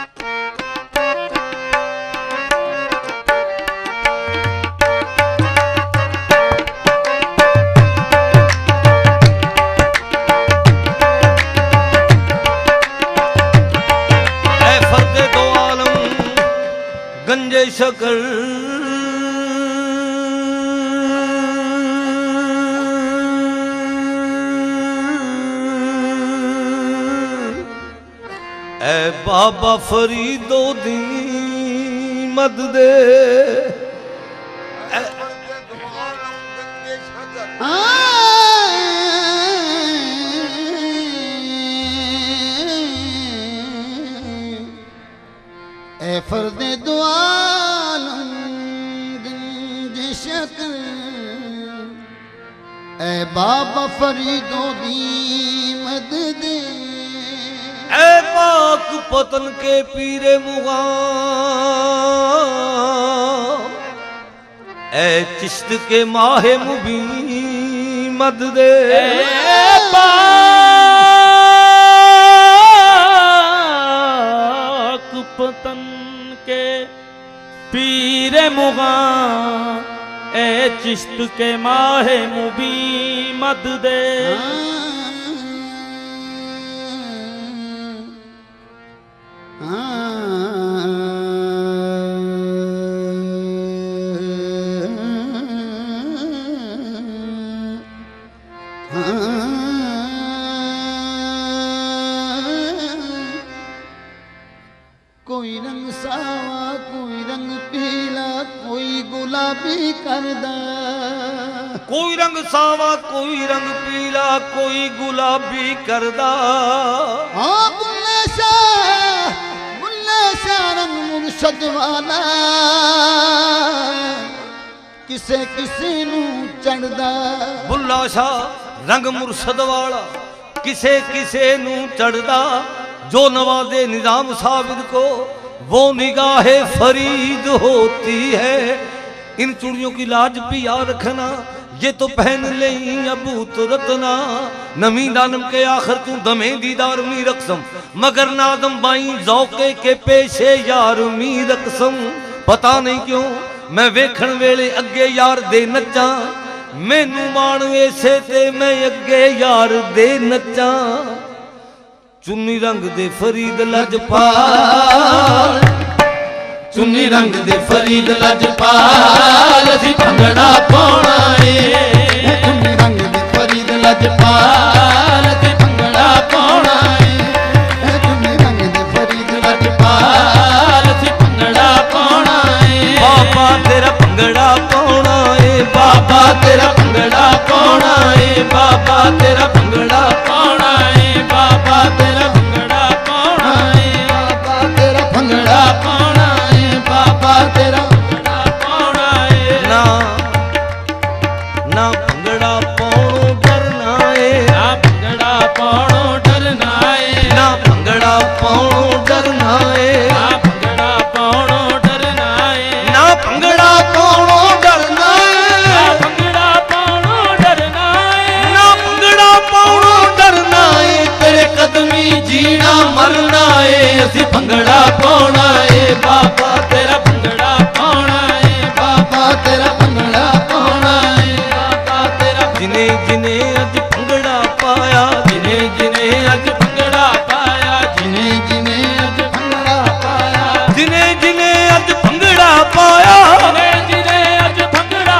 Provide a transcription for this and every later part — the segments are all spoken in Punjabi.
ਐ ਫਰਦੇ بابا فريدو دي مد مدد ۽. ڦر دعا ۽ بابا فريدو مدد ਐ ਪਾਕ ਪਤਨ ਕੇ ਪੀਰੇ ਮੁਗਾਮ। ਐ ਚਿਸ਼ਤ ਕੇ ਮਾਹੇ ਮੁਬੀ ਮਦ ਦੇ। ਐ ਪਾਕ ਪਤਨ ਕੇ ਪੀਰੇ ਮੁਗਾਮ। ਐ ਚਿਸ਼ਤ ਕੇ ਮਾਹੇ ਮੁਬੀ ਮਦ ਦੇ। ਕੋਈ ਰੰਗ ਸਾਵਾ ਕੋਈ ਰੰਗ ਪੀਲਾ ਕੋਈ ਗੁਲਾਬੀ ਕਰਦਾ। ਹਾਂ ਬੁੱਲੇ ਸ਼ਾ ਬੁੱਲੇ ਸ਼ਾ ਰੰਗ ਮੁਰਸ਼ਦ ਵਾਲਾ ਕਿਸੇ ਕਿਸੇ ਨੂੰ ਚੜਦਾ ਬੁੱਲਾ ਸ਼ਾ ਰੰਗ ਮੁਰਸ਼ਦ ਵਾਲਾ ਕਿਸੇ ਕਿਸੇ ਨੂੰ ਚੜਦਾ ਜੋ ਨਵਾਜ਼ੇ ਨਿਜ਼ਾਮ ਸਾਹਿਬ ਕੋ वो निगाह फरीद होती है इन चूड़ियों की लाज भी याद रखना ये तो पहन ले अबू तुरतना नमी दानम के आखिर तू दमे दीदार मी रकसम मगर नादम बाई जौके के पेशे यार मी रकसम ਪਤਾ ਨਹੀਂ ਕਿਉਂ ਮੈਂ ਵੇਖਣ ਵੇਲੇ ਅੱਗੇ ਯਾਰ ਦੇ ਨੱਚਾਂ ਮੈਨੂੰ ਮਾਣ ਏਸੇ ਤੇ ਮੈਂ ਅੱਗੇ ਯਾਰ ਦੇ ਨੱਚਾਂ ਚੁੰਨੀ ਰੰਗ ਦੇ ਫਰੀਦ ਲਜਪਾਲ ਚੁੰਨੀ ਰੰਗ ਦੇ ਫਰੀਦ ਲਜਪਾਲ ਅਸੀਂ ਭੰਗੜਾ ਪਾਉਣਾ ਏ। ਚੁੰਨੀ ਰੰਗ ਦੇ ਫਰੀਦ ਲਜਪਾਲ ਅਸੀਂ ਭੰਗੜਾ ਪਾਉਣਾ ਏ ਬਾਬਾ ਤੇਰਾ ਭੰਗੜਾ ਪਾਉਣਾ ਏ ਬਾਬਾ ਤੇਰਾ ਭੰਗੜਾ ਪਾਉਣਾ ਏ ਬਾਬਾ ਤੇਰਾ ਜਿਨੇ ਜਿਨੇ ਅੱਜ ਭੰਗੜਾ ਪਾਇਆ ਜਿਨੇ ਜਿਨੇ ਅੱਜ ਭੰਗੜਾ ਪਾਇਆ ਜਿਨੇ ਜਿਨੇ ਅੱਜ ਭੰਗੜਾ ਪਾਇਆ। ਜਿਨੇ ਜਿਨੇ ਅੱਜ ਭੰਗੜਾ ਪਾਇਆ ਜਿਨੇ ਜਿਨੇ ਅੱਜ ਭੰਗੜਾ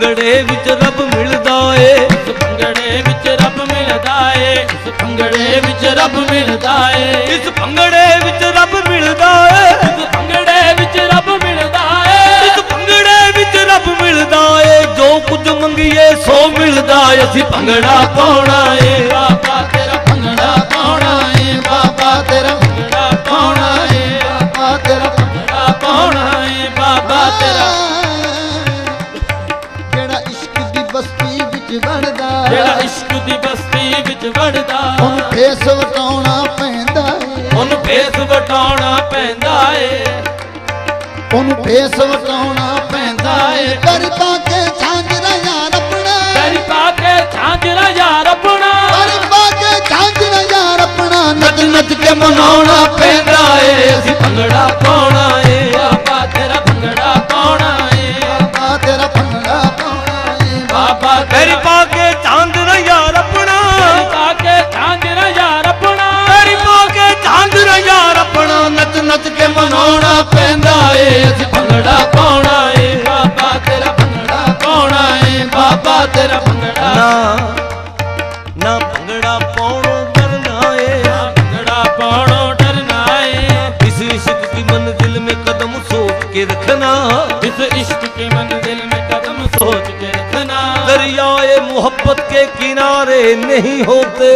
ਭੰਗੜੇ ਵਿੱਚ ਰੱਬ ਮਿਲਦਾ ਏ। ਇਸ ਭੰਗੜੇ ਵਿੱਚ ਰੱਬ ਮਿਲਦਾ ਏ। ਭੰਗੜੇ ਵਿੱਚ ਰੱਬ ਮਿਲਦਾ ਏ। ਇਸ ਭੰਗੜੇ ਵਿੱਚ ਰੱਬ ਮਿਲਦਾ ਏ। ਇਸ ਭੰਗੜੇ ਵਿੱਚ ਰੱਬ ਮਿਲਦਾ ਏ। ਇਸ ਭੰਗੜੇ ਵਿੱਚ ਰੱਬ ਮਿਲਦਾ ਏ। ਜੋ ਕੁਝ ਮੰਗੀਏ ਸੋ ਮਿਲਦਾ ਏ। ਅਸੀਂ ਭੰਗੜਾ ਪਾਉਣਾ ਏ। ਬਾਬਾ ਫੇਸ ਵਟਾਉਣਾ ਪੈਂਦਾ ਏ। ਉਹਨੂੰ ਫੇਸ ਵਟਾਉਣਾ ਪੈਂਦਾ ਏ। ਕਰ ਪਾ ਕੇ ਝਾਂਜਰਾ ਯਾਰ ਆਪਣਾ। ਤੇਰੀ ਪਾ ਕੇ ਝਾਂਜਰਾ ਯਾਰ ਆਪਣਾ। ਕਰ ਪਾ ਕੇ ਝਾਂਜਰਾ ਯਾਰ ਆਪਣਾ। ਨੱਚ ਨੱਚ ਕੇ ਮਨਾਉਣਾ ਪੈਂਦਾ ਏ। ਅਸੀਂ ਭੰਗੜਾ ਪਾਉਣਾ ਏ। के रखना इस इश्क के मंजिल में कदम सोच के रखना दरियाए मोहब्बत के किनारे नहीं होते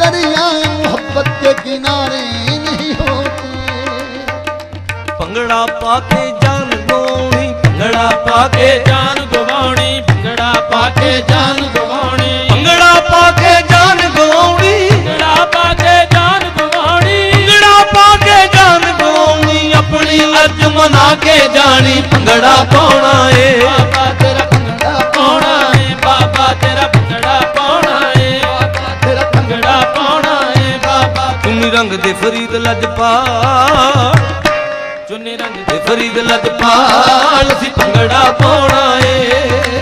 दरियाए मोहब्बत के किनारे नहीं होते पंगड़ा पाके जान गोणी पंगड़ा पाके जान गवाणी पंगड़ा पाके जान गवाणी पंगड़ा पाके ਮਨਾ ਕੇ ਜਾਣੀ ਭੰਗੜਾ ਪਾਉਣਾ ਏ। ਬਾਬਾ ਤੇਰਾ ਭੰਗੜਾ ਪਾਉਣਾ ਤੇਰਾ ਭੰਗੜਾ ਪਾਉਣਾ ਬਾਬਾ ਚੁੰਨੀ ਰੰਗ ਦੇ ਫਰੀਦ ਲੱਜ ਪਾ ਚੁੰਨੀ ਰੰਗ ਦੇ ਫਰੀਦ ਲੱਜ ਪਾ ਅਸੀਂ ਭੰਗੜਾ ਪਾਉਣਾ ਏ।